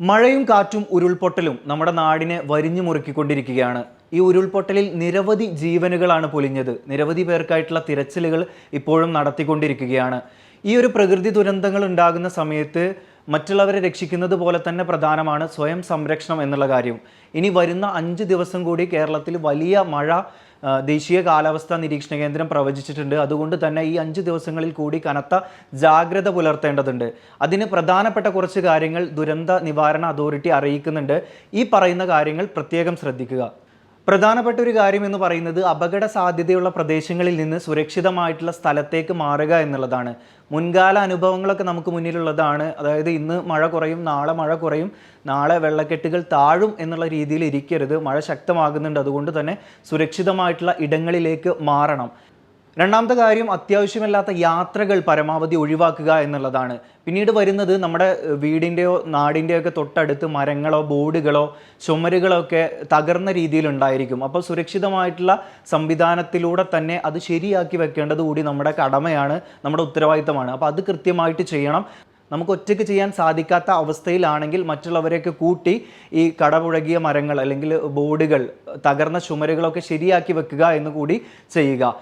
മഴയും കാറ്റും ഉരുൾപൊട്ടലും നമ്മുടെ നാടിനെ വരിഞ്ഞു മുറുക്കിക്കൊണ്ടിരിക്കുകയാണ്. ഈ ഉരുൾപൊട്ടലിൽ നിരവധി ജീവനുകളാണ് പൊലിഞ്ഞത്. നിരവധി പേർക്കായിട്ടുള്ള തിരച്ചിലുകൾ ഇപ്പോഴും നടത്തിക്കൊണ്ടിരിക്കുകയാണ്. ഈ ഒരു പ്രകൃതി ദുരന്തങ്ങൾ ഉണ്ടാകുന്ന സമയത്ത് മറ്റുള്ളവരെ രക്ഷിക്കുന്നത് പോലെ തന്നെ പ്രധാനമാണ് സ്വയം സംരക്ഷണം എന്നുള്ള കാര്യം. ഇനി വരുന്ന അഞ്ച് ദിവസം കൂടി കേരളത്തിൽ വലിയ മഴ ദേശീയ കാലാവസ്ഥാ നിരീക്ഷണ കേന്ദ്രം പ്രവചിച്ചിട്ടുണ്ട്. അതുകൊണ്ട് തന്നെ ഈ അഞ്ച് ദിവസങ്ങളിൽ കൂടി കനത്ത ജാഗ്രത പുലർത്തേണ്ടതുണ്ട്. അതിന് പ്രധാനപ്പെട്ട കുറച്ച് കാര്യങ്ങൾ ദുരന്ത നിവാരണ അതോറിറ്റി അറിയിക്കുന്നുണ്ട്. ഈ പറയുന്ന കാര്യങ്ങൾ പ്രത്യേകം ശ്രദ്ധിക്കുക. പ്രധാനപ്പെട്ട ഒരു കാര്യം എന്ന് പറയുന്നത് അപകട സാധ്യതയുള്ള പ്രദേശങ്ങളിൽ നിന്ന് സുരക്ഷിതമായിട്ടുള്ള സ്ഥലത്തേക്ക് മാറുക എന്നുള്ളതാണ്. മുൻകാല അനുഭവങ്ങളൊക്കെ നമുക്ക് മുന്നിലുള്ളതാണ്. അതായത് ഇന്ന് മഴ കുറയും നാളെ മഴ കുറയും നാളെ വെള്ളക്കെട്ടുകൾ താഴും എന്നുള്ള രീതിയിൽ ഇരിക്കരുത്. മഴ ശക്തമാകുന്നുണ്ട്. അതുകൊണ്ട് തന്നെ സുരക്ഷിതമായിട്ടുള്ള ഇടങ്ങളിലേക്ക് മാറണം. രണ്ടാമത്തെ കാര്യം അത്യാവശ്യമല്ലാത്ത യാത്രകൾ പരമാവധി ഒഴിവാക്കുക എന്നുള്ളതാണ്. പിന്നീട് വരുന്നത് നമ്മുടെ വീടിന്റെയോ നാടിന്റെയോ ഒക്കെ തൊട്ടടുത്ത് മരങ്ങളോ ബോർഡുകളോ ചുമരുകളോ ഒക്കെ തകർന്ന രീതിയിൽ ഉണ്ടായിരിക്കും. അപ്പോൾ സുരക്ഷിതമായിട്ടുള്ള സംവിധാനത്തിലൂടെ തന്നെ അത് ശരിയാക്കി വെക്കേണ്ടത് കൂടി നമ്മുടെ കടമയാണ് നമ്മുടെ ഉത്തരവാദിത്തമാണ്. അപ്പോൾ അത് കൃത്യമായിട്ട് ചെയ്യണം. നമുക്ക് ഒറ്റയ്ക്ക് ചെയ്യാൻ സാധിക്കാത്ത അവസ്ഥയിലാണെങ്കിൽ മറ്റുള്ളവരെയൊക്കെ കൂട്ടി ഈ കടപുഴകിയ മരങ്ങൾ അല്ലെങ്കിൽ ബോർഡുകൾ തകർന്ന ചുമരുകളൊക്കെ ശരിയാക്കി വെക്കുക എന്ന് കൂടി ചെയ്യുക.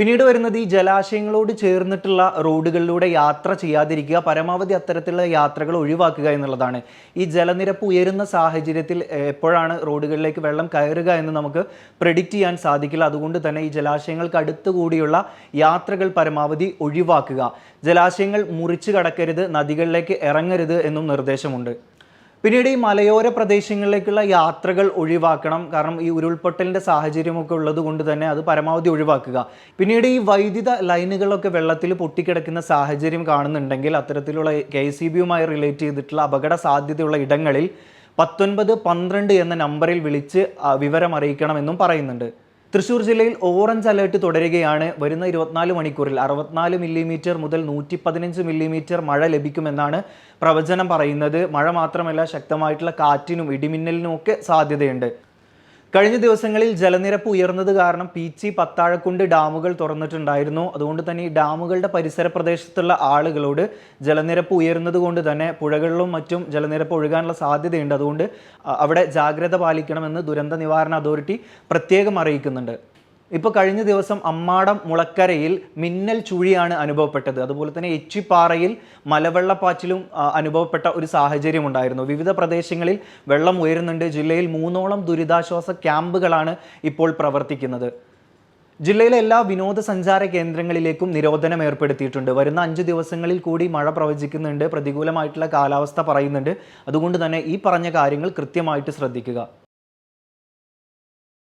പിന്നീട് വരുന്നത് ഈ ജലാശയങ്ങളോട് ചേർന്നിട്ടുള്ള റോഡുകളിലൂടെ യാത്ര ചെയ്യാതിരിക്കുക പരമാവധി അത്തരത്തിലുള്ള യാത്രകൾ ഒഴിവാക്കുക എന്നുള്ളതാണ്. ഈ ജലനിരപ്പ് ഉയരുന്ന സാഹചര്യത്തിൽ എപ്പോഴാണ് റോഡുകളിലേക്ക് വെള്ളം കയറുക എന്ന് നമുക്ക് പ്രഡിക്റ്റ് ചെയ്യാൻ സാധിക്കില്ല. അതുകൊണ്ട് തന്നെ ഈ ജലാശയങ്ങൾക്ക് അടുത്തുകൂടിയുള്ള യാത്രകൾ പരമാവധി ഒഴിവാക്കുക. ജലാശയങ്ങൾ മുറിച്ചു കടക്കരുത് നദികളിലേക്ക് ഇറങ്ങരുത് എന്നും നിർദ്ദേശമുണ്ട്. പിന്നീട് ഈ മലയോര പ്രദേശങ്ങളിലേക്കുള്ള യാത്രകൾ ഒഴിവാക്കണം. കാരണം ഈ ഉരുൾപൊട്ടലിന്റെ സാഹചര്യമൊക്കെ ഉള്ളത് കൊണ്ട് തന്നെ അത് പരമാവധി ഒഴിവാക്കുക. പിന്നീട് ഈ വൈദ്യുത ലൈനുകളൊക്കെ വെള്ളത്തിൽ പൊട്ടിക്കിടക്കുന്ന സാഹചര്യം കാണുന്നുണ്ടെങ്കിൽ അത്തരത്തിലുള്ള കെ സി ബിയുമായി റിലേറ്റ് ചെയ്തിട്ടുള്ള അപകട സാധ്യതയുള്ള ഇടങ്ങളിൽ പത്തൊൻപത് പന്ത്രണ്ട് എന്ന നമ്പറിൽ വിളിച്ച് വിവരം അറിയിക്കണമെന്നും പറയുന്നുണ്ട്. തൃശ്ശൂർ ജില്ലയിൽ ഓറഞ്ച് അലേർട്ട് തുടരുകയാണ്. വരുന്ന ഇരുപത്തിനാല് മണിക്കൂറിൽ അറുപത്തിനാല് മില്ലിമീറ്റർ മുതൽ നൂറ്റി പതിനഞ്ച് മില്ലിമീറ്റർ മഴ ലഭിക്കുമെന്നാണ് പ്രവചനം പറയുന്നത്. മഴ മാത്രമല്ല ശക്തമായിട്ടുള്ള കാറ്റിനും ഇടിമിന്നലിനും ഒക്കെ സാധ്യതയുണ്ട്. കഴിഞ്ഞ ദിവസങ്ങളിൽ ജലനിരപ്പ് ഉയർന്നത് കാരണം പീച്ചി പത്താഴക്കുണ്ട് ഡാമുകൾ തുറന്നിട്ടുണ്ടായിരുന്നു. അതുകൊണ്ട് തന്നെ ഈ ഡാമുകളുടെ പരിസര പ്രദേശത്തുള്ള ആളുകളോട് ജലനിരപ്പ് ഉയർന്നത് കൊണ്ട് തന്നെ പുഴകളിലും മറ്റും ജലനിരപ്പ് ഒഴുകാനുള്ള സാധ്യതയുണ്ട്. അതുകൊണ്ട് അവിടെ ജാഗ്രത പാലിക്കണമെന്ന് ദുരന്ത നിവാരണ അതോറിറ്റി പ്രത്യേകം അറിയിക്കുന്നുണ്ട്. ഇപ്പോൾ കഴിഞ്ഞ ദിവസം അമ്മാടം മുളക്കരയിൽ മിന്നൽ ചുഴിയാണ് അനുഭവപ്പെട്ടത്. അതുപോലെ തന്നെ എച്ചിപ്പാറയിൽ മലവെള്ളപ്പാച്ചിലും അനുഭവപ്പെട്ട ഒരു സാഹചര്യം ഉണ്ടായിരുന്നു. വിവിധ പ്രദേശങ്ങളിൽ വെള്ളം ഉയരുന്നുണ്ട്. ജില്ലയിൽ മൂന്നോളം ദുരിതാശ്വാസ ക്യാമ്പുകളാണ് ഇപ്പോൾ പ്രവർത്തിക്കുന്നത്. ജില്ലയിലെ എല്ലാ വിനോദസഞ്ചാര കേന്ദ്രങ്ങളിലേക്കും നിരോധനം ഏർപ്പെടുത്തിയിട്ടുണ്ട്. വരുന്ന അഞ്ച് ദിവസങ്ങളിൽ കൂടി മഴ പ്രവചിക്കുന്നുണ്ട്. പ്രതികൂലമായിട്ടുള്ള കാലാവസ്ഥ പറയുന്നുണ്ട്. അതുകൊണ്ട് തന്നെ ഈ പറഞ്ഞ കാര്യങ്ങൾ കൃത്യമായിട്ട് ശ്രദ്ധിക്കുക.